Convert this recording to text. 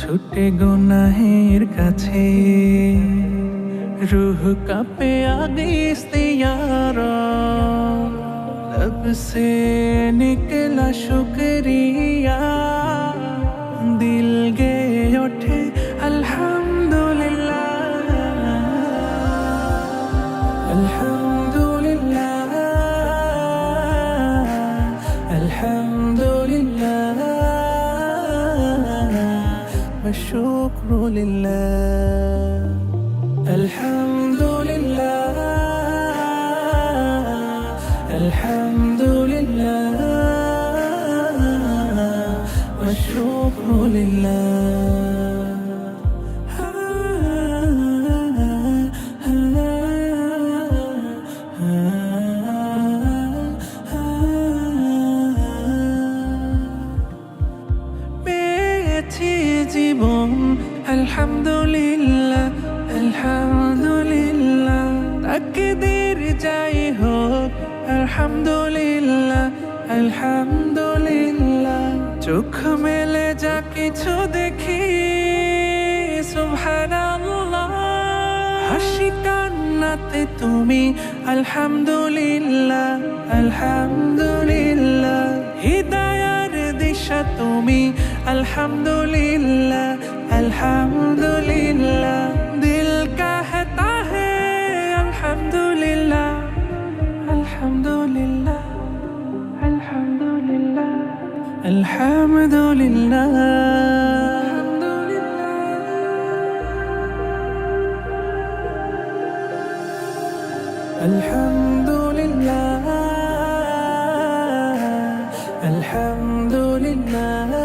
ছুটে গোনাহের কাছে রুহ কাপে আগে ইস্তিয়ারা लब से निकला शुक्रिया दिल गे उठे अल्हम्दुलिल्लाह अल्हम्दुलिल्लाह والشكر لله. الحمد لله. الحمد لله. والشكر لله. পেয়েছি জীবন, আলহামদুলিল্লাহ আলহামদুলিল্লাহ। তাকদীর যাই হোক আলহামদুলিল্লাহ আলহামদুলিল্লাহ। চোখ মেলে যা কিছু দেখি, সুবহানাল্লাহ। হাসি কান্নাতে তুমি, আলহামদুলিল্লাহ আলহামদুলিল্লাহ। হৃদয়ার দিশা তুমি الحمد لله الحمد لله दिल का कहता है अल्हम्दुलिल्लाह अल्हम्दुलिल्लाह अल्हम्दुलिल्लाह अल्हम्दुलिल्लाह الحمد لله الحمد لله